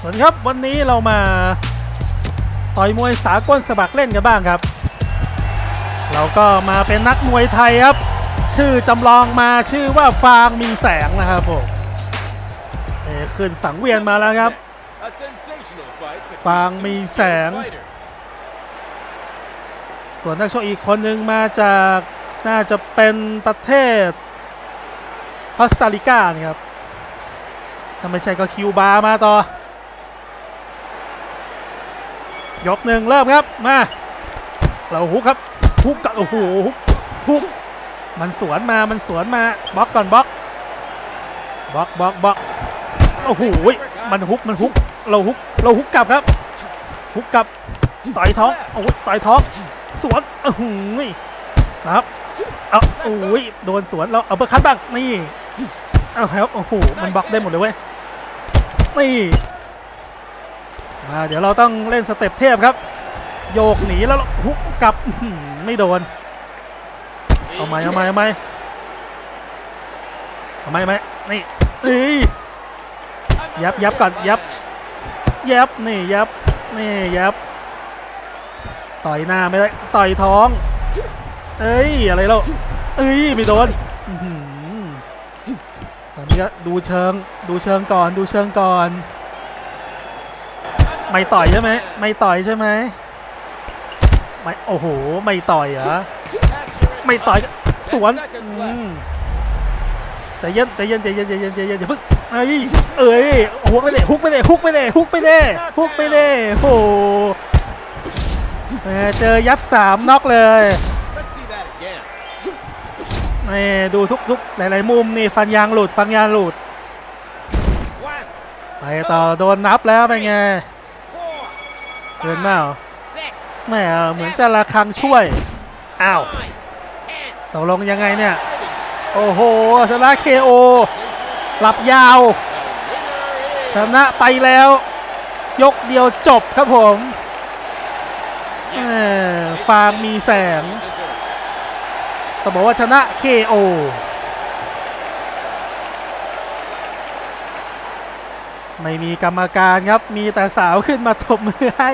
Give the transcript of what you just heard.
สวัสดีครับวันนี้เรามาต่อยมวยสากลสมัครเล่นกันบ้างครับ เราก็มาเป็นนักมวยไทยครับ ชื่อจำลองมาชื่อว่าฟางมีแสงนะครับผมเอขึ้นสังเวียนมาแล้วครับ ฟางมีแสง ส่วนนักชกอีกคนหนึ่งมาจากน่าจะเป็นประเทศคอสตาริกานครับถ้าไม่ใช่ก็คิวบามาต่อ ยกหนึ่งเริ่มครับมาเราฮุกครับฮุกกับโอ้โหฮุกฮุกมันสวนมามันสวนมาบล็อกก่อนบล็อกบล็อกบล็อกบล็อกโอ้โหมันฮุกมันฮุกเราฮุกเราฮุกกลับครับฮุกกลับต่อยท้องโอ้ยต่อยท้องสวนโอ้โหครับเอาโอ้ยโดนสวนเราเอาเบอร์คัตบ้างนี่เอาครับโอ้โหมันบล็อกได้หมดเลยเว้ยนี่ เดี๋ยวเราต้องเล่นสเต็ปเทพครับ โยกหนีแล้วฮุกกลับไม่โดน เอาไหมเอาไหมเอาไหมเอาไหมไหมนี่เอ้ยยับยับก่อนยับยับนี่ยับนี่ยับต่อยหน้าไม่ได้ต่อยท้อง เอ้ยอะไรแล้วเอ้ยไม่โดนอื้อหือตอนนี้ก็ดูเชิงดูเชิงก่อนดูเชิงก่อน ไม่ต่อยใช่ไหมไม่ต่อยใช่ไหมไม่โอ้โหไม่ต่อยเหรอไม่ต่อยสวนใจเย็นใจเย็นใจเย็นใจเย็นใจเย็นอย่าเพิ่งเอ้ยเอ้ยฮุกไปเลยฮุกไปเลยฮุกไปเลยฮุกไปเลยฮุกไปเลยโอ้แหมเจอยัดสามน็อกเลย Let's see that again. นี่ดูทุกทุกหลาย ๆ มุมนี่ฟันยางหลุดฟันยางหลุดไปต่อโดนนับแล้วเป็นไง เกินเปล่า six, แหมเหมือนจะระคังช่วย อ้าว nine, ten. ตกลงยังไงเนี่ย โอ้โหชนะเคโอหลับยาวชนะไปแล้ว ยกเดียวจบครับผมแหมฟาร์มมีแสงต้องบอกว่าชนะ KO ไม่มีกรรมการครับ มีแต่สาวขึ้นมาตบมือให้